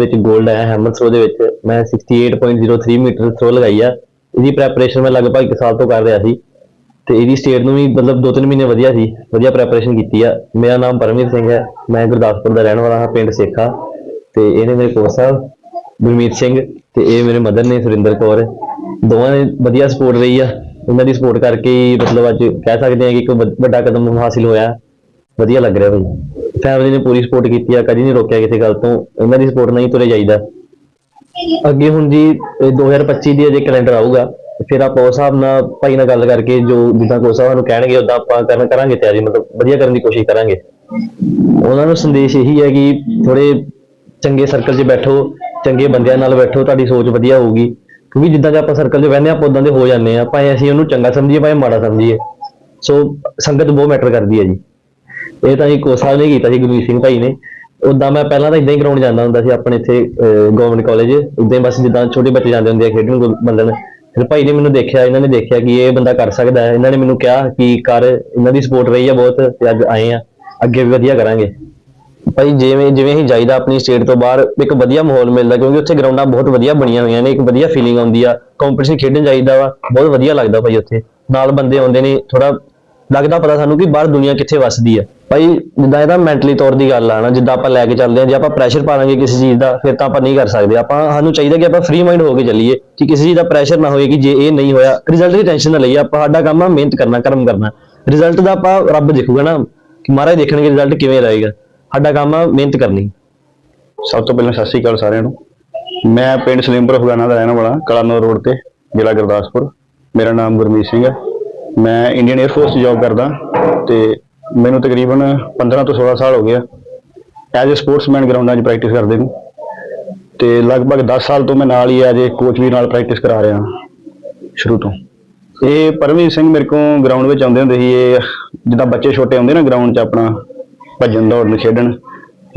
ਵਿੱਚ 골ਡ ਆਇਆ ਥਰੋ ਦੇ ਵਿੱਚ। ਮੈਂ 68.03 ਮੀਟਰ ਥਰੋ ਲਗਾਈ ਆ। ਇਹਦੀ ਪ੍ਰੈਪਰੇਸ਼ਨ ਮੈਂ ਲਗਭਗ 1 ਸਾਲ ਤੋਂ ਕਰ ਰਿਹਾ ਸੀ। ਤੇ ਇਹਦੀ ਸਟੇਟ ਨੂੰ ਵੀ ਮਤਲਬ 2-3 ਮਹੀਨੇ ਵਧੀਆ ਸੀ, ਵਧੀਆ ਪ੍ਰੈਪਰੇਸ਼ਨ ਕੀਤੀ ਆ। ਮੇਰਾ ਨਾਮ ਪਰਮਜੀਤ ਸਿੰਘ ਹੈ, ਮੈਂ ਗੁਰਦਾਸਪੁਰ ਦਾ ਰਹਿਣ ਵਾਲਾ ਹਾਂ, ਪਿੰਡ ਸੇਖਾ। ਤੇ ਇਹਨੇ ਮੇਰੇ ਕੋਚ ਸਾਹਿਬ, ਗੁਰਮੀਤ ਸਿੰਘ ਤੇ ਇਹ ਮੇਰੇ ਮਦਰ ਨੇ, ਸੁਰਿੰਦਰ ਕੌਰ। ਦੋਵਾਂ ਨੇ ਵਧੀਆ ਸਪੋਰਟ ਰਹੀ ਆ। ਉਹਨਾਂ ਦੀ ਸਪੋਰਟ ਕਰਕੇ ਹੀ ਮਤਲਬ ਅੱਜ ਕਹਿ ਸਕਦੇ ਹਾਂ ਕਿ ਇੱਕ ਵ- ਵੱਡਾ ਕਦਮ ਹਾਸਿਲ ਹੋਇਆ। ਵਧੀਆ ਲੱਗ ਰਿਹਾ ਭਾਈ ਫੈਮਿਲੀ ਨੇ ਪੂਰੀ ਸਪੋਰਟ ਕੀਤੀ ਆ, ਕਦੀ ਨਹੀਂ ਰੋਕਿਆ ਕਿਸੇ ਗੱਲ ਤੋਂ। ਇਹਨਾਂ ਦੀ ਸਪੋਰਟ ਨਹੀਂ ਤੁਰੇ ਜਾਈਦਾ। ਅੱਗੇ ਹੁਣ ਜੀ, ਇਹ 2025 ਦੀ ਅਜੇ ਕੈਲੰਡਰ ਆਊਗਾ। ਫਿਰ ਆਪਾਂ ਉਸ ਹਿਸਾਬ ਨਾਲ ਭਾਈ ਨਾਲ ਗੱਲ ਕਰਕੇ ਜੋ ਜਿੱਦਾਂ ਕੋਚ ਸਾਹਿਬ ਸਾਨੂੰ ਕਹਿਣਗੇ ਉਦਾਂ ਆਪਾਂ ਕਰਨ ਕਰਾਂਗੇ ਤਿਆਰੀ, ਮਤਲਬ ਵਧੀਆ ਕਰਨ ਦੀ ਕੋਸ਼ਿਸ਼ ਕਰਾਂਗੇ। ਉਹਨਾਂ ਨੂੰ ਸੰਦੇਸ਼ ਇਹੀ ਹੈ ਕਿ ਥੋੜੇ ਚੰਗੇ ਸਰਕਲ 'ਚ ਬੈਠੋ, ਚੰਗੇ ਬੰਦਿਆਂ ਨਾਲ ਬੈਠੋ, ਤੁਹਾਡੀ ਸੋਚ ਵਧੀਆ ਹੋਊਗੀ। ਕਿਉਂਕਿ ਜਿੱਦਾਂ ਕਿ ਆਪਾਂ ਸਰਕਲ 'ਚ ਬਹਿੰਦੇ ਹਾਂ, ਆਪਾਂ ਉਦਾਂ ਦੇ ਹੋ ਜਾਂਦੇ ਆ ਭਾਵੇਂ ਅਸੀਂ ਉਹਨੂੰ ਚੰਗਾ ਸਮਝੀਏ, ਭਾਵੇਂ ਮਾੜਾ ਸਮਝੀਏ। ਸੋ ਸੰਗਤ ਬਹੁਤ ਮੈਟਰ ਕਰਦੀ ਹੈ ਜੀ। ਇਹ ਤਾਂ ਜੀ ਕੋਚ ਸਾਹਿਬ ਨੇ ਕੀਤਾ ਸੀ ਗੁਰਮੀਤ ਸਿੰਘ ਭਾਈ ਨੇ। ਉਦਾਂ ਮੈਂ ਪਹਿਲਾਂ ਤਾਂ ਇਦਾਂ ਹੀ ਗਰਾਊਂਡ ਜਾਂਦਾ ਹੁੰਦਾ ਸੀ, ਆਪਣੇ ਇੱਥੇ ਗਵਰਨਮੈਂਟ ਕਾਲਜ ਇਦਾਂ ਹੀ ਬਸ ਜਿੱਦਾਂ ਛੋਟੇ ਬੱਚੇ ਜਾਂਦੇ ਹੁੰਦੇ ਆ ਖੇਡਣ, ਗੁ- ਮੱਲਣ ਫਿਰ ਭਾਈ ਨੇ ਮੈਨੂੰ ਦੇਖਿਆ, ਇਹਨਾਂ ਨੇ ਦੇਖਿਆ ਕਿ ਇਹ ਬੰਦਾ ਕਰ ਸਕਦਾ ਹੈ। ਇਹਨਾਂ ਨੇ ਮੈਨੂੰ ਕਿਹਾ ਕਿ ਕਰ, ਇਹਨਾਂ ਦੀ ਸਪੋਰਟ ਰਹੀ ਹੈ ਬਹੁਤ ਤੇ ਅੱਜ ਆਏ ਆ। ਅੱਗੇ ਵੀ ਵਧੀਆ ਕਰਾਂਗੇ। ਭਾਈ ਜਿਵੇਂ ਜਿਵੇਂ ਹੀ ਜਾਈਦਾ ਆਪਣੀ ਸਟੇਟ ਤੋਂ ਬਾਹਰ, ਇੱਕ ਵਧੀਆ ਮਾਹੌਲ ਮਿਲਦਾ ਕਿਉਂਕਿ ਉੱਥੇ ਗਰਾਊਂਡਾਂ ਬਹੁਤ ਵਧੀਆ ਬਣੀਆਂ ਹੋਈਆਂ ਨੇ, ਇੱਕ ਵਧੀਆ ਫੀਲਿੰਗ ਆਉਂਦੀ ਆ। ਕੰਪੀਟੀਸ਼ਨ ਖੇਡਣ ਜਾਈਦਾ ਵਾ, ਬਹੁਤ ਵਧੀਆ ਲੱਗਦਾ ਭਾਈ ਉੱਥੇ। ਨਾਲ ਬੰਦੇ ਆਉਂਦੇ ਨੇ ਥੋੜਾ ਲੱਗਦਾ ਪਤਾ ਸਾਨੂੰ ਕਿ ਬਾਹਰ ਦੁਨੀਆ ਕਿੱਥੇ ਵੱਸਦੀ ਆ। ਭਾਈ, ਜਿੱਦਾਂ ਇਹਦਾ ਮੈਂਟਲੀ ਤੌਰ ਦੀ ਗੱਲ ਆ ਨਾ, ਜਿੱਦਾਂ ਆਪਾਂ ਲੈ ਕੇ ਚੱਲਦੇ ਆ ਜੇ ਆਪਾਂ ਪ੍ਰੈਸ਼ਰ ਪਾਵਾਂਗੇ ਕਿਸੇ ਚੀਜ਼ ਦਾ, ਫਿਰ ਤਾਂ ਆਪਾਂ ਨਹੀਂ ਕਰ ਸਕਦੇ। ਆਪਾਂ ਸਾਨੂੰ ਚਾਹੀਦਾ ਕਿ ਆਪਾਂ ਫ੍ਰੀ ਮਾਈਂਡ ਹੋ ਕੇ ਚੱਲੀਏ, ਕਿ ਕਿਸੇ ਚੀਜ਼ ਦਾ ਪ੍ਰੈਸ਼ਰ ਨਾ ਹੋਏ ਕਿ ਜੇ ਇਹ ਨਹੀਂ ਹੋਇਆ ਰਿਜ਼ਲਟ ਦੀ ਟੈਨਸ਼ਨ ਨਾ ਲਈਏ। ਆਪਾਂ ਸਾਡਾ ਕੰਮ ਆ ਮਿਹਨਤ ਕਰਨਾ, ਕਰਮ ਕਰਨਾ। ਰਿਜ਼ਲਟ ਦਾ ਆਪਾਂ ਰੱਬ ਦੇਖੂਗਾ ਨਾ, ਕਿ ਮਹਾਰਾਜ ਦੇਖਣਗੇ ਰਿਜ਼ਲਟ ਕਿਵੇਂ ਰਹੇਗਾ ਸਾਡਾ ਕੰਮ ਆ ਮਿਹਨਤ ਕਰਨੀ। ਸਭ ਤੋਂ ਪਹਿਲਾਂ ਸਤਿ ਸ਼੍ਰੀ ਅਕਾਲ ਸਾਰਿਆਂ ਨੂੰ। ਮੈਂ ਪਿੰਡ ਸਲੀਮਪੁਰ ਫਗਾਨਾ ਦਾ ਰਹਿਣ ਵਾਲਾ, ਕਲਾਨੌਰ ਰੋਡ ਤੇ, ਜ਼ਿਲ੍ਹਾ ਗੁਰਦਾਸਪੁਰ। ਮੇਰਾ ਨਾਮ ਗੁਰਮੀਤ ਸਿੰਘ ਹੈ। ਮੈਂ ਇੰਡੀਅਨ 에ਅਰ ਫੋਰਸ 'ਚ ਜੌਬ ਕਰਦਾ ਤੇ ਮੈਨੂੰ ਤਕਰੀਬਨ 15 ਤੋਂ 16 ਸਾਲ ਹੋ ਗਿਆ ਐਜ਼ ਅ ਸਪੋਰਟਸਮੈਨ ਗਰਾਊਂਡਾਂ 'ਚ ਪ੍ਰੈਕਟਿਸ ਕਰਦੇ ਨੂੰ। ਤੇ ਲਗਭਗ 10 ਸਾਲ ਤੋਂ ਮੈਂ ਨਾਲ ਹੀ ਐਜ਼ ਅ ਕੋਚ ਵੀ ਨਾਲ ਪ੍ਰੈਕਟਿਸ ਕਰਾ ਰਿਹਾ। ਸ਼ੁਰੂ ਤੋਂ। ਇਹ ਪਰਮਜੀਤ ਸਿੰਘ ਮੇਰੇ ਕੋਲ ਗਰਾਊਂਡ ਵਿੱਚ ਆਉਂਦੇ ਹੁੰਦੇ ਸੀ। ਇਹ ਜਿੱਦਾਂ ਬੱਚੇ ਛੋਟੇ ਆਉਂਦੇ ਨਾ ਗਰਾਊਂਡ 'ਚ ਆਪਣਾ ਭੱਜਣ, ਦੌੜਨ, ਖੇਡਣ।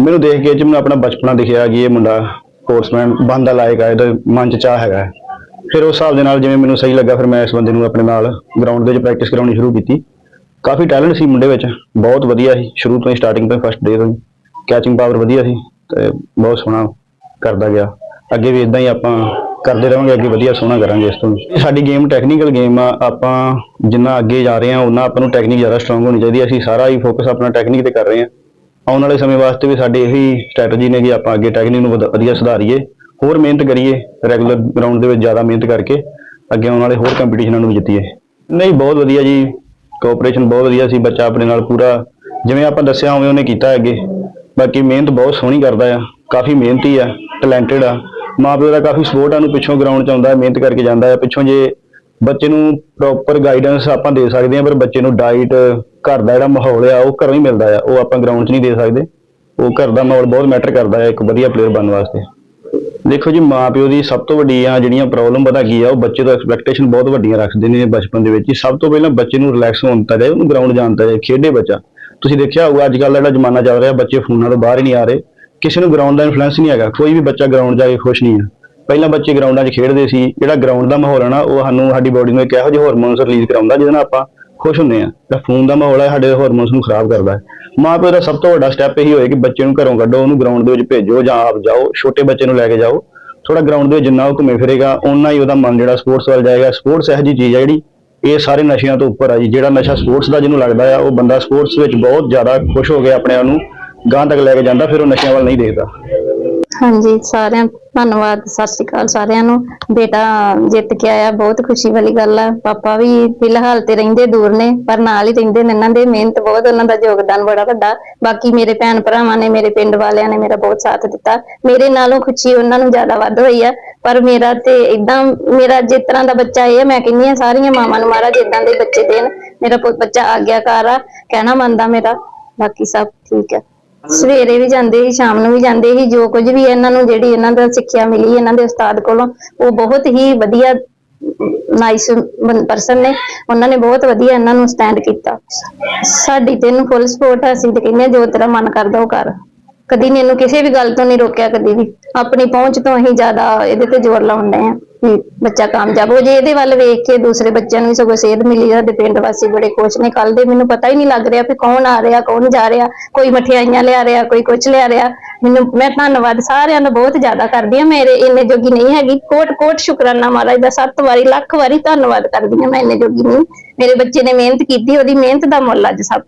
ਮੈਨੂੰ ਦੇਖ ਕੇ ਇਹ ਮੈਨੂੰ ਆਪਣਾ ਬਚਪਨਾ ਦਿਖਿਆ ਕਿ ਇਹ ਮੁੰਡਾ ਸਪੋਰਟਸਮੈਨ ਬਣਦਾ ਲਾਇਕ ਹੈ ਇਹਦਾ ਮਨ 'ਚ ਚਾਹ ਹੈਗਾ। ਫਿਰ ਉਸ ਹਿਸਾਬ ਦੇ ਨਾਲ ਜਿਵੇਂ ਮੈਨੂੰ ਸਹੀ ਲੱਗਾ, ਫਿਰ ਮੈਂ ਇਸ ਬੰਦੇ ਨੂੰ ਆਪਣੇ ਨਾਲ ਗਰਾਊਂਡ ਦੇ ਵਿੱਚ ਪ੍ਰੈਕਟਿਸ ਕਰਾਉਣੀ ਸ਼ੁਰੂ ਕੀਤੀ। ਕਾਫੀ ਟੈਲੈਂਟ ਸੀ ਮੁੰਡੇ ਵਿੱਚ, ਬਹੁਤ ਵਧੀਆ ਸੀ, ਸ਼ੁਰੂ ਤੋਂ ਹੀ ਸਟਾਰਟਿੰਗ ਤੋਂ ਫਸਟ ਡੇ ਤੋਂ ਕੈਚਿੰਗ ਪਾਵਰ ਵਧੀਆ ਸੀ ਤੇ ਬਹੁਤ ਸੋਹਣਾ ਕਰਦਾ ਗਿਆ। ਅੱਗੇ ਵੀ ਇਦਾਂ ਹੀ ਆਪਾਂ ਕਰਦੇ ਰਹਾਂਗੇ, ਅੱਗੇ ਵਧੀਆ ਸੋਹਣਾ ਕਰਾਂਗੇ ਇਸ ਤੋਂ। ਵੀ। ਇਹ ਸਾਡੀ ਗੇਮ ਟੈਕਨੀਕਲ ਗੇਮ ਆ, ਆਪਾਂ ਜਿੰਨਾ ਅੱਗੇ ਜਾ ਰਹੇ ਹਾਂ ਉਹਨਾਂ ਆਪਾਂ ਨੂੰ ਟੈਕਨੀਕ ਜ਼ਿਆਦਾ ਸਟਰੋਂਗ ਹੋਣੀ ਚਾਹੀਦੀ ਹੈ ਅਸੀਂ ਸਾਰਾ ਹੀ ਫੋਕਸ ਆਪਣਾ ਟੈਕਨੀਕ ਤੇ ਕਰ ਰਹੇ ਹਾਂ। ਆਉਣ ਵਾਲੇ ਸਮੇਂ ਵਾਸਤੇ ਵੀ ਸਾਡੀ ਇਹੀ ਸਟ੍ਰੈਟਜੀ ਨੇ ਕਿ ਆਪਾਂ ਅੱਗੇ ਟੈਕਨੀਕ ਨੂੰ ਵਧ- ਵਧੀਆ ਸੁਧਾਰੀਏ। ਹੋਰ ਮਿਹਨਤ ਕਰੀਏ ਰੈਗੂਲਰ ਗਰਾਊਂਡ ਦੇ ਵਿੱਚ ਜ਼ਿਆਦਾ ਮਿਹਨਤ ਕਰਕੇ, ਅੱਗੇ ਆਉਣ ਵਾਲੇ ਹੋਰ ਕੰਪੀਟੀਸ਼ਨਾਂ ਨੂੰ ਵੀ ਜਿੱਤੀਏ। ਨਹੀਂ, ਬਹੁਤ ਵਧੀਆ ਜੀ। ਕੋਆਪਰੇਸ਼ਨ ਬਹੁਤ ਵਧੀਆ ਸੀ, ਬੱਚਾ ਆਪਣੇ ਨਾਲ ਪੂਰਾ, ਜਿਵੇਂ ਆਪਾਂ ਦੱਸਿਆ ਉਵੇਂ ਉਹਨੇ ਕੀਤਾ ਅੱਗੇ। ਬਾਕੀ ਮਿਹਨਤ ਬਹੁਤ ਸੋਹਣੀ ਕਰਦਾ ਆ, ਕਾਫੀ ਮਿਹਨਤੀ ਆ ਟੈਲੈਂਟਡ ਆ। ਮਾਂ ਪਿਓ ਦਾ ਕਾਫੀ ਸਪੋਰਟ ਆ ਨੂੰ ਪਿੱਛੋਂ ਗਰਾਊਂਡ 'ਚ ਆਉਂਦਾ, ਮਿਹਨਤ ਕਰਕੇ ਜਾਂਦਾ ਆ। ਪਿੱਛੋਂ ਜੇ ਬੱਚੇ ਨੂੰ ਪ੍ਰੋਪਰ ਗਾਈਡੈਂਸ ਆਪਾਂ ਦੇ ਸਕਦੇ ਆ, ਪਰ ਬੱਚੇ ਨੂੰ ਡਾਈਟ ਘਰ ਦਾ ਜਿਹੜਾ ਮਾਹੌਲ ਆ, ਉਹ ਘਰੋਂ ਹੀ ਮਿਲਦਾ ਆ। ਉਹ ਆਪਾਂ ਗਰਾਊਂਡ 'ਚ ਨਹੀਂ ਦੇ ਸਕਦੇ। ਉਹ ਘਰ ਦਾ ਮਾਹੌਲ ਬਹੁਤ ਮੈਟਰ ਕਰਦਾ ਹੈ ਇੱਕ ਵਧੀਆ ਪਲੇਅਰ ਬਣਨ ਵਾਸਤੇ। ਦੇਖੋ ਜੀ ਮਾਪਿਓ ਦੀ ਸਭ ਤੋਂ ਵੱਡੀਆਂ ਜਿਹੜੀਆਂ ਪ੍ਰੋਬਲਮ ਪਤਾ ਕੀ ਆ, ਉਹ ਬੱਚੇ ਤੋਂ ਐਕਸਪੈਕਟੇਸ਼ਨ ਬਹੁਤ ਵੱਡੀਆਂ ਰੱਖਦੇ ਨੇ ਬਚਪਨ ਦੇ ਵਿੱਚ ਹੀ ਸਭ ਤੋਂ ਪਹਿਲਾਂ ਬੱਚੇ ਨੂੰ ਰਿਲੈਕਸ ਹੋਣ ਤਾਂ ਜਾਏ ਉਹਨੂੰ ਗਰਾਊਂਡ ਜਾਣ ਤਾਂ ਜਾਏ ਖੇਡੇ ਬੱਚਾ। ਤੁਸੀਂ ਦੇਖਿਆ ਹੋਊਗਾ ਅੱਜ ਕੱਲ੍ਹ ਦਾ ਜਿਹੜਾ ਜ਼ਮਾਨਾ ਚੱਲ ਰਿਹਾ, ਬੱਚੇ ਫੋਨਾਂ ਤੋਂ ਬਾਹਰ ਹੀ ਨਹੀਂ ਆ ਰਹੇ। ਕਿਸੇ ਨੂੰ ਗਰਾਊਂਡ ਦਾ ਇਨਫਲੂਐਂਸ ਨਹੀਂ ਹੈਗਾ, ਕੋਈ ਵੀ ਬੱਚਾ ਗਰਾਊਂਡ ਜਾ ਕੇ ਖੁਸ਼ ਨਹੀਂ ਆ। ਪਹਿਲਾਂ ਬੱਚੇ ਗਰਾਊਂਡਾਂ 'ਚ ਖੇਡਦੇ ਸੀ, ਜਿਹੜਾ ਗਰਾਊਂਡ ਦਾ ਮਾਹੌਲ ਹੈ ਨਾ, ਉਹ ਸਾਨੂੰ, ਸਾਡੀ ਬੋਡੀ ਨੂੰ ਇੱਕ ਇਹੋ ਜਿਹੇ ਹਾਰਮੋਨਸ ਰਿਲੀਜ਼ ਕਰਾਉਂਦਾ, ਜਿਹਦੇ ਨਾਲ ਆਪਾਂ ਖੁਸ਼ ਹੁੰਦੇ ਆ। ਤਾਂ ਫੋਨ ਦਾ ਮਾਹੌਲ ਹੈ ਸਾਡੇ ਹਾਰਮੋਨਸ ਨੂੰ ਖਰਾਬ ਕਰਦਾ। ਹੈ ਮਾਂ ਪਿਓ ਦਾ ਸਭ ਤੋਂ ਵੱਡਾ ਸਟੈਪ ਇਹੀ ਹੋਏ ਕਿ ਬੱਚੇ ਨੂੰ ਘਰੋਂ ਕੱਢੋ, ਉਹਨੂੰ ਗਰਾਊਂਡ ਦੇ ਵਿੱਚ ਭੇਜੋ ਜਾਂ ਆਪ ਜਾਓ, ਛੋਟੇ ਬੱਚੇ ਨੂੰ ਲੈ ਕੇ ਜਾਓ। ਥੋੜਾ ਗਰਾਊਂਡ ਦੇ ਵਿੱਚ ਜਿੰਨਾ ਉਹ ਘੁੰਮੇ ਫਿਰੇਗਾ ਉਨਾ ਹੀ ਉਹਦਾ ਮਨ ਜਿਹੜਾ ਸਪੋਰਟਸ ਵੱਲ ਜਾਏਗਾ। ਸਪੋਰਟਸ ਇਹੋ ਜਿਹੀ ਚੀਜ਼ ਹੈ ਜਿਹੜੀ ਇਹ ਸਾਰੇ ਨਸ਼ਿਆਂ ਤੋਂ ਉੱਪਰ ਆ ਜੀ। ਜਿਹੜਾ ਨਸ਼ਾ ਸਪੋਰਟਸ ਦਾ ਜਿਹਨੂੰ ਲੱਗਦਾ ਆ, ਉਹ ਬੰਦਾ ਸਪੋਰਟਸ ਵਿੱਚ ਬਹੁਤ ਜ਼ਿਆਦਾ ਖੁਸ਼ ਹੋ ਕੇ ਆਪਣੇ ਆਪ ਨੂੰ ਗਾਂ ਤੱਕ ਲੈ ਕੇ ਜਾਂਦਾ, ਫਿਰ ਉਹ ਨਸ਼ਿਆਂ ਵੱਲ ਨਹੀਂ ਦੇਖਦਾ। ਹਾਂਜੀ ਸਾਰਿਆਂ ਧੰਨਵਾਦ ਸਤਿ ਸ਼੍ਰੀ ਅਕਾਲ ਸਾਰਿਆਂ ਨੂੰ। ਬੇਟਾ ਜਿੱਤ ਕੇ ਆਇਆ ਬਹੁਤ ਖੁਸ਼ੀ ਵਾਲੀ ਗੱਲ ਆ। ਪਾਪਾ ਵੀ ਫਿਲਹਾਲ ਤੇ ਰਹਿੰਦੇ ਦੂਰ ਨੇ ਪਰ ਨਾਲ ਹੀ ਰਹਿੰਦੇ ਨੇ ਇਹਨਾਂ ਦੇ। ਮਿਹਨਤ ਬਹੁਤ ਉਹਨਾਂ ਦਾ ਯੋਗਦਾਨ ਬੜਾ ਵੱਡਾ। ਬਾਕੀ ਮੇਰੇ ਭੈਣ ਭਰਾਵਾਂ ਨੇ ਮੇਰੇ ਪਿੰਡ ਵਾਲਿਆਂ ਨੇ ਮੇਰਾ ਬਹੁਤ ਸਾਥ ਦਿੱਤਾ। ਮੇਰੇ ਨਾਲੋਂ ਖੁਸ਼ੀ ਉਹਨਾਂ ਨੂੰ ਜ਼ਿਆਦਾ ਵੱਧ ਹੋਈ ਆ। ਪਰ ਮੇਰਾ ਤੇ ਇਦਾਂ ਮੇਰਾ ਜਿਸ ਤਰ੍ਹਾਂ ਦਾ ਬੱਚਾ ਇਹ ਆ, ਮੈਂ ਕਹਿੰਦੀ ਆ ਸਾਰੀਆਂ ਮਾਵਾਂ ਨੂੰ ਮਹਾਰਾਜ ਇਦਾਂ ਦੇ ਬੱਚੇ ਦੇਣ। ਮੇਰਾ ਪੁੱਤ ਬੱਚਾ ਆਗਿਆਕਾਰ ਆ ਕਹਿਣਾ ਮੰਨਦਾ ਮੇਰਾ। ਬਾਕੀ ਸਭ ਠੀਕ ਹੈ ਸਵੇਰੇ ਵੀ ਜਾਂਦੇ ਸੀ ਸ਼ਾਮ ਨੂੰ ਵੀ ਜਾਂਦੇ ਸੀ ਜੋ ਕੁਝ ਵੀ ਇਹਨਾਂ ਨੂੰ ਜਿਹੜੀ ਇਹਨਾਂ ਦਾ ਸਿੱਖਿਆ ਮਿਲੀ ਇਹਨਾਂ ਦੇ ਉਸਤਾਦ ਕੋਲੋਂ ਉਹ ਬਹੁਤ ਹੀ ਵਧੀਆ ਨਾਈਸ ਪਰਸਨ ਨੇ ਉਹਨਾਂ ਨੇ ਬਹੁਤ ਵਧੀਆ ਇਹਨਾਂ ਨੂੰ ਸਟੈਂਡ ਕੀਤਾ। ਸਾਡੀ ਤੈਨੂੰ ਫੁੱਲ ਸਪੋਰਟ ਹੈ ਅਸੀਂ ਤੇ ਕਹਿੰਦੇ ਹਾਂ, ਜੋ ਤੇਰਾ ਮਨ ਕਰਦਾ ਉਹ ਕਰ। ਕਦੀ ਨੇ ਇਹਨੂੰ ਕਿਸੇ ਵੀ ਗੱਲ ਤੋਂ ਨਹੀਂ ਰੋਕਿਆ, ਕਦੀ ਵੀ। ਆਪਣੀ ਪਹੁੰਚ ਤੋਂ ਅਸੀਂ ਜ਼ਿਆਦਾ ਇਹਦੇ ਤੇ ਜ਼ੋਰ ਲਾਉਂਦੇ ਆ ਕਿ ਬੱਚਾ ਕਾਮਯਾਬ ਹੋ ਜੇ। ਇਹਦੇ ਵੱਲ ਵੇਖ ਕੇ ਦੂਸਰੇ ਬੱਚਿਆਂ ਨੂੰ ਵੀ ਸਗੋਂ ਸੇਧ ਮਿਲੀ, ਸਾਡੇ ਪਿੰਡ ਵਾਸੀ ਬੜੇ ਖੁਸ਼ ਨੇ। ਕੱਲ ਦੇ ਮੈਨੂੰ ਪਤਾ ਹੀ ਨਹੀਂ ਲੱਗ ਰਿਹਾ ਵੀ ਕੌਣ ਆ ਰਿਹਾ, ਕੌਣ ਜਾ ਰਿਹਾ। ਕੋਈ ਮਠਿਆਈਆਂ ਲਿਆ ਰਿਹਾ, ਕੋਈ ਕੁਝ ਲਿਆ ਰਿਹਾ। ਮੈਨੂੰ, ਮੈਂ ਧੰਨਵਾਦ ਸਾਰਿਆਂ ਦਾ ਬਹੁਤ ਜ਼ਿਆਦਾ ਕਰਦੀ ਆ ਮੇਰੇ ਇੰਨੇ ਜੋਗੀ ਨਹੀਂ ਹੈਗੀ। ਕੋਟ ਕੋਟ ਸ਼ੁਕਰਾਨਾ ਮਹਾਰਾਜ ਦਾ। ਸੱਤ ਵਾਰੀ, ਲੱਖ ਵਾਰੀ ਧੰਨਵਾਦ ਕਰਦੀ ਆ ਮੈਂ ਇੰਨੇ ਜੋਗੀ ਨਹੀਂ। ਮੇਰੇ ਬੱਚੇ ਨੇ ਮਿਹਨਤ ਕੀਤੀ, ਉਹਦੀ ਮਿਹਨਤ ਦਾ ਮੁੱਲ ਅੱਜ ਸਭ